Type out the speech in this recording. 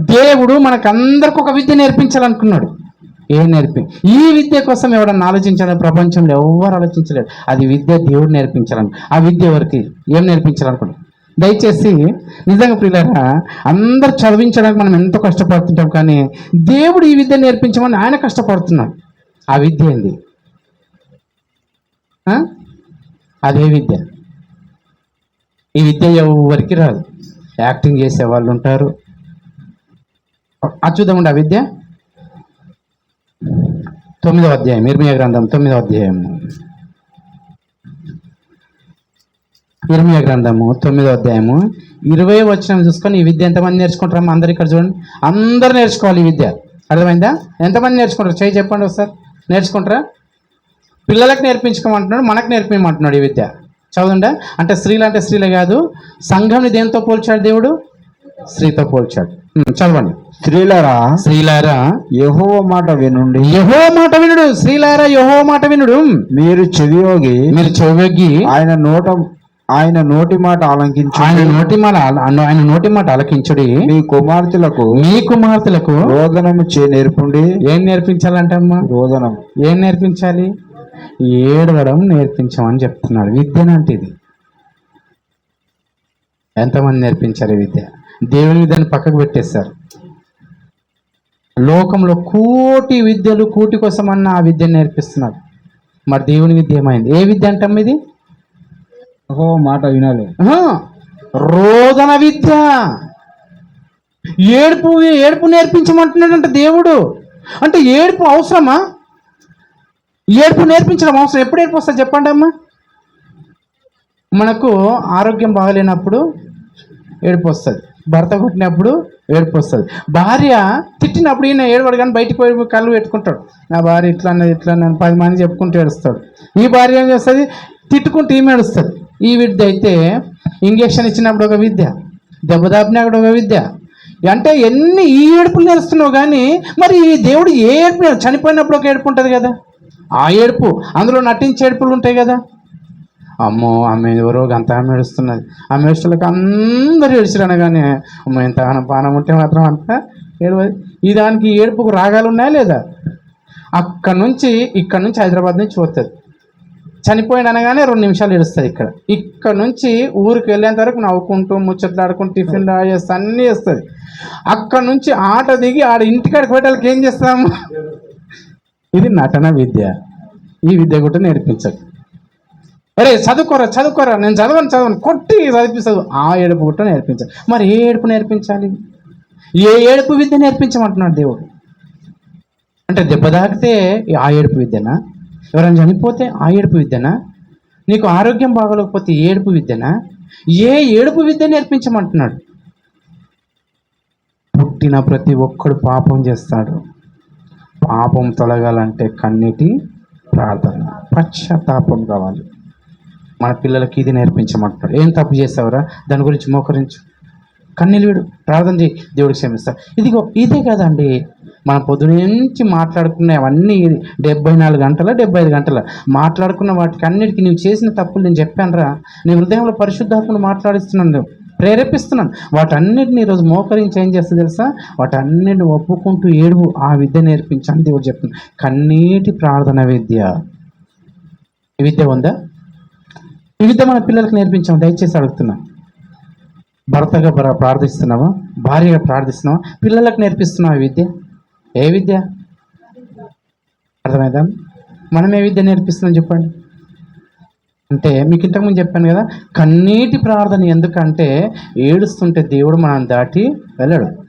దేవుడు మనకందరికి ఒక విద్య నేర్పించాలనుకున్నాడు. ఏం నేర్పి? ఈ విద్య కోసం ఎవడన్నా ఆలోచించాలని ప్రపంచంలో ఎవరు ఆలోచించలేడు అది విద్య దేవుడు నేర్పించాలను. ఆ విద్య ఎవరికి? ఏం నేర్పించాలనుకున్నాడు? దయచేసి నిజంగా ప్రియులారా అందరు చదివించడానికి మనం ఎంతో కష్టపడుతుంటాం కానీ దేవుడు ఈ విద్య నేర్పించమని ఆయన కష్టపడుతున్నాడు. ఆ విద్య ఏంది? అదే విద్య. ఈ విద్య ఎవరికి రాదు. యాక్టింగ్ చేసే వాళ్ళు ఉంటారు. అది చూద్దామండి విద్య? తొమ్మిదవ అధ్యాయం ఇర్మియా గ్రంథం తొమ్మిదవ అధ్యాయం. ఇర్మియా గ్రంథము తొమ్మిదవ అధ్యాయము. ఇరవై వచ్చిన చూసుకొని ఈ విద్య ఎంతమంది నేర్చుకుంటారమ్మా అందరు ఇక్కడ చూడండి. అందరు నేర్చుకోవాలి ఈ విద్య. అర్థమైందా? ఎంతమంది నేర్చుకుంటారు? చేయి చెప్పండి ఒకసారి. నేర్చుకుంటారా? పిల్లలకు నేర్పించుకోమంటున్నాడు మనకు నేర్పించమంటున్నాడు ఈ విద్య. చదవండి అంటే స్త్రీలు అంటే స్త్రీలే కాదు సంఘంని దేంతో పోల్చాడు దేవుడు? స్త్రీతో పోల్చాడు. చదవండి. స్త్రీలరా స్త్రీలారా యెహోవా మాట వినుండి యహో మాట వినుడు స్త్రీలారా యహో మాట వినుడు. మీరు చెవియోగి మీరు చెవెగ్గి ఆయన నోట ఆయన నోటి మాట ఆలంకించు ఆయన నోటి మాట ఆయన నోటి మాట ఆలకించుడి. మీ కుమార్తెలకు మీ కుమార్తెలకు రోదనము చే నేర్పుండి. ఏం నేర్పించాలంటమ్మా? రోదనం ఏం నేర్పించాలి? ఏడవడం నేర్పించమని చెప్తున్నాడు. విద్యనంటే ఇది. ఎంతమంది నేర్పించారు ఈ విద్య? దేవుని విద్యను పక్కకు పెట్టేశారు. లోకంలో కోటి విద్యలు కూటి కోసం అన్న ఆ విద్యను నేర్పిస్తున్నారు. మరి దేవుని విద్య ఏమైంది? ఏ విద్య అంటాం ఇది? యెహోవా మాట వినాలి. రోదన విద్య. ఏడుపు ఏడుపు నేర్పించమంటున్నాడంట దేవుడు. అంటే ఏడుపు అవసరమా? ఏడుపు నేర్పించడం అవసరం. ఎప్పుడు ఏడుపు వస్తుంది చెప్పండి అమ్మా. మనకు ఆరోగ్యం బాగలేనప్పుడు ఏడుపు వస్తుంది. భర్త కొట్టినప్పుడు ఏడుపు వస్తుంది భార్య తిట్టినప్పుడు ఈయన ఏడవాడు కానీ బయటకు పోయి కళ్ళు పెట్టుకుంటాడు. నా భార్య ఇట్లా అన్నది ఇట్లా అన్నది పది మంది చెప్పుకుంటూ ఏడుస్తాడు. ఈ భార్య ఏం చేస్తుంది? తిట్టుకుంటూ ఈమె ఏడుస్తుంది. ఈ విద్య అయితే ఇంజక్షన్ ఇచ్చినప్పుడు ఒక విద్య దెబ్బ అక్కడ ఒక విద్య. అంటే ఎన్ని ఈ ఏడుపులు నేర్స్తున్నావు కానీ మరి ఈ దేవుడు ఏ ఏడుపు చనిపోయినప్పుడు ఒక ఏడుపు ఉంటుంది కదా? ఆ ఏడుపు. అందులో నటించే ఏడుపులు ఉంటాయి కదా? అమ్మో ఆమె ఎవరో గంత ఆమె ఏడుస్తున్నది. ఆమె ఏడుస్తులకు అందరూ ఏడిచిరన కానీ అమ్మో ఎంత పానం ఉంటే మాత్రం అంత ఏడవది. ఈ దానికి ఏడుపుకు రాగాలు ఉన్నాయా లేదా? అక్కడ నుంచి ఇక్కడ నుంచి హైదరాబాద్ నుంచి పోతుంది. చనిపోయిన అనగానే రెండు నిమిషాలు ఏడుస్తుంది ఇక్కడ. ఇక్కడ నుంచి ఊరికి వెళ్ళేంత వరకు నవ్వుకుంటూ ముచ్చట్లాడుకుంటూ టిఫిన్ చేస్తా అన్నీ చేస్తుంది. అక్కడ నుంచి ఆట దిగి ఆడ ఇంటికాడికి పోయేటానికి ఏం చేస్తాము ఇది నటన విద్య. ఈ విద్య కూడా నేర్పించదు. అరే చదువుకోరా చదువుకోరా నేను చదవను చదవను. కొట్టి చదివిస్తాను ఆ ఏడుపు కూడా నేర్పించాలి. మరి ఏ ఏడుపు నేర్పించాలి? ఏ ఏడుపు విద్య నేర్పించమంటున్నాడు దేవుడు? అంటే దెబ్బ తాకితే ఆ ఏడుపు విద్యనా? ఎవరైనా చనిపోతే ఆ ఏడుపు విద్యనా? నీకు ఆరోగ్యం బాగోలేకపోతే ఏడుపు విద్యనా? ఏ ఏడుపు విద్య నేర్పించమంటున్నాడు? పుట్టిన ప్రతి ఒక్కడు పాపం చేస్తాడు. పాపం తొలగాలంటే కన్నీటి ప్రార్థన. పశ్చాత్తాపం కావాలి. మన పిల్లలకి ఇది నేర్పించమంటున్నాడు ఏం తప్పు చేసావురా? దాని గురించి మోకరించు. కన్నీళ్ళు వీడు. ప్రార్థన చేయి. దేవుడికి క్షమిస్తా. ఇదిగో ఇదే కదండి. మన పొద్దునుంచి మాట్లాడుకునే అవన్నీ డెబ్బై నాలుగు గంటల డెబ్బై ఐదు గంటల. మాట్లాడుకున్న వాటికి అన్నిటికీ నువ్వు చేసిన తప్పులు నేను చెప్పానురా. నీ హృదయంలో పరిశుద్ధాత్మను మాట్లాడిస్తున్నాను ప్రేరేపిస్తున్నాను. వాటన్నిటిని ఈరోజు మోకరించి ఏం చేస్తుంది తెలుసా? వాటన్నిటిని ఒప్పుకుంటూ ఏడువు ఆ విద్య నేర్పించని దేవుడు చెప్తున్నాను కన్నీటి ప్రార్థన విద్య. విద్య ఉందా? వివిధ మన పిల్లలకు నేర్పించాము దయచేసి అడుగుతున్నాం. భర్తగా ప్రార్థిస్తున్నావా? భార్యగా ప్రార్థిస్తున్నావా? పిల్లలకు నేర్పిస్తున్నావా విద్య? ఏ విద్య? అర్థమైందా? మనం ఏ విద్య నేర్పిస్తున్నాం చెప్పండి. అంటే మీకు ఇంతకుముందు చెప్పాను కదా కన్నీటి ప్రార్థన ఎందుకంటే ఏడుస్తుంటే దేవుడు మనం దాటి వెళ్ళడు.